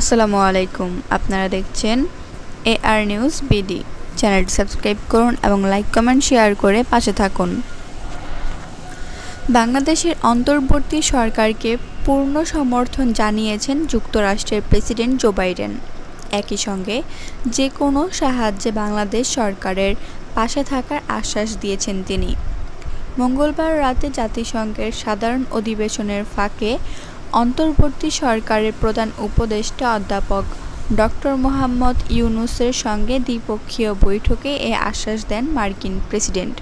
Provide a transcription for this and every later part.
আসসালামু আলাইকুম। আপনারা দেখছেন এ আর নিউজ বিডি চ্যানেলটি সাবস্ক্রাইব করুন এবং লাইক, কমেন্ট, শেয়ার করে পাশে থাকুন। বাংলাদেশের অন্তর্বর্তী সরকারকে পূর্ণ সমর্থন জানিয়েছেন যুক্তরাষ্ট্রের প্রেসিডেন্ট জো বাইডেন। একই সঙ্গে যে কোনো সাহায্যে বাংলাদেশ সরকারের পাশে থাকার আশ্বাস দিয়েছেন তিনি। মঙ্গলবার রাতে জাতিসংঘের সাধারণ অধিবেশনের ফাঁকে অন্তর্বর্তী সরকারের প্রধান উপদেষ্টা অধ্যাপক ডক্টর মোহাম্মদ ইউনুসের সঙ্গে দ্বিপক্ষীয় বৈঠকে এ আশ্বাস দেন মার্কিন প্রেসিডেন্ট।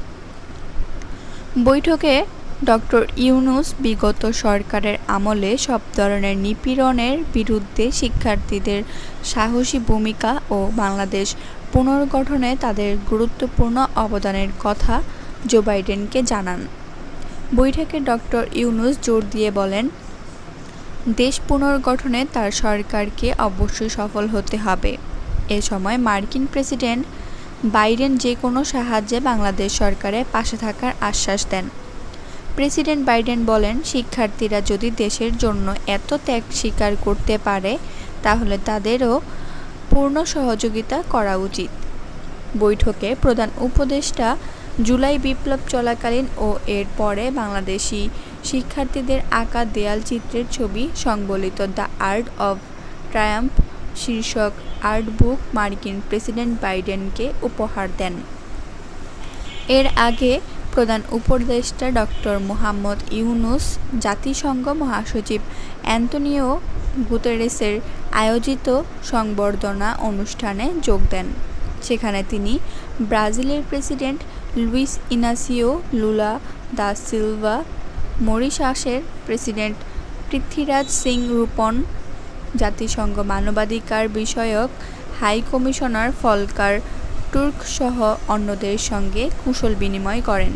বৈঠকে ডক্টর ইউনুস বিগত সরকারের আমলে সব ধরনের নিপীড়নের বিরুদ্ধে শিক্ষার্থীদের সাহসী ভূমিকা ও বাংলাদেশ পুনর্গঠনে তাদের গুরুত্বপূর্ণ অবদানের কথা জো বাইডেনকে জানান। বৈঠকে ডক্টর ইউনুস জোর দিয়ে বলেন দেশ পুনর্গঠনে তার সরকারকে অবশ্যই সফল হতে হবে। এ সময় মার্কিন প্রেসিডেন্ট বাইডেন যে কোনো সাহায্যে বাংলাদেশ সরকারের পাশে থাকার আশ্বাস দেন। প্রেসিডেন্ট বাইডেন বলেন, শিক্ষার্থীরা যদি দেশের জন্য এত ত্যাগ স্বীকার করতে পারে, তাহলে তাদেরও পূর্ণ সহযোগিতা করা উচিত। বৈঠকে প্রধান উপদেষ্টা জুলাই বিপ্লব চলাকালীন ও এর পরে বাংলাদেশি শিক্ষার্থীদের আঁকা দেয়াল চিত্রের ছবি সংবলিত দ্য আর্ট অব ট্রায়াম্প শীর্ষক আর্ট বুক মার্কিন প্রেসিডেন্ট বাইডেনকে উপহার দেন। এর আগে প্রধান উপদেষ্টা ডক্টর মোহাম্মদ ইউনুস, জাতিসংঘ মহাসচিব অ্যান্তনিও গুতেরেসের আয়োজিত সংবর্ধনা অনুষ্ঠানে যোগ দেন। সেখানে তিনি ব্রাজিলের president Luiz Inacio Lula da Silva মরিশাসের president Prithviraj Singh Roopun, জাতিসংঘ মানবাধিকার বিষয়ক হাই কমিশনার ফলকার তুর্ক সহ অন্যদের সঙ্গে কুশল বিনিময় করেন।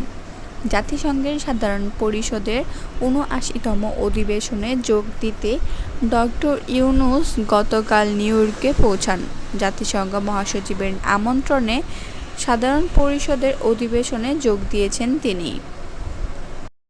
জাতিসংঘের সাধারণ পরিষদের উনআশিতম অধিবেশনে যোগ দিতে ডক্টর ইউনুস গতকাল নিউ ইয়র্কে পৌঁছান। জাতিসংঘ মহাসচিবের আমন্ত্রণে সাধারণ পরিষদের অধিবেশনে যোগ দিয়েছেন তিনি।